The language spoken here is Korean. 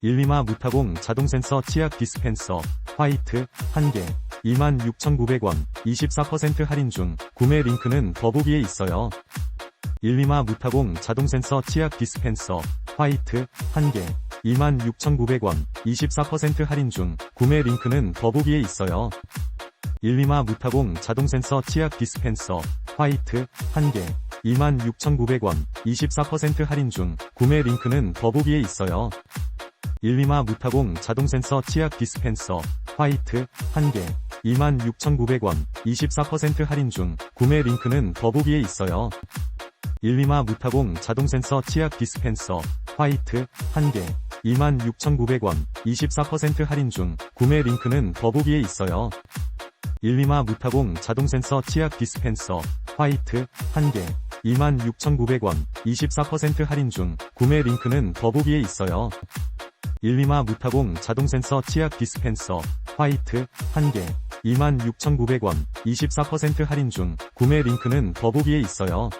일리마 무타공 자동 센서 치약 디스펜서 화이트 1개 26,900원 24% 할인 중 구매 링크는 더보기에 있어요. 일리마 무타공 자동 센서 치약 디스펜서 화이트 1개 26,900원 24% 할인 중 구매 링크는 더보기에 있어요. 일리마 무타공 자동 센서 치약 디스펜서 화이트 1개 26,900원 24% 할인 중 구매 링크는 더보기에 있어요. 일리마 무타공 자동 센서 치약 디스펜서 화이트 1개 26,900원 24% 할인 중 구매 링크는 더보기에 있어요. 일리마 무타공 자동 센서 치약 디스펜서 화이트 1개 26,900원 24% 할인 중 구매 링크는 더보기에 있어요. 일리마 무타공 자동 센서 치약 디스펜서 화이트 1개 26,900원 24% 할인 중 구매 링크는 더보기에 있어요. 일리마 무타공 자동 센서 치약 디스펜서 화이트 1개 26,900원 24% 할인 중 구매 링크는 더보기에 있어요.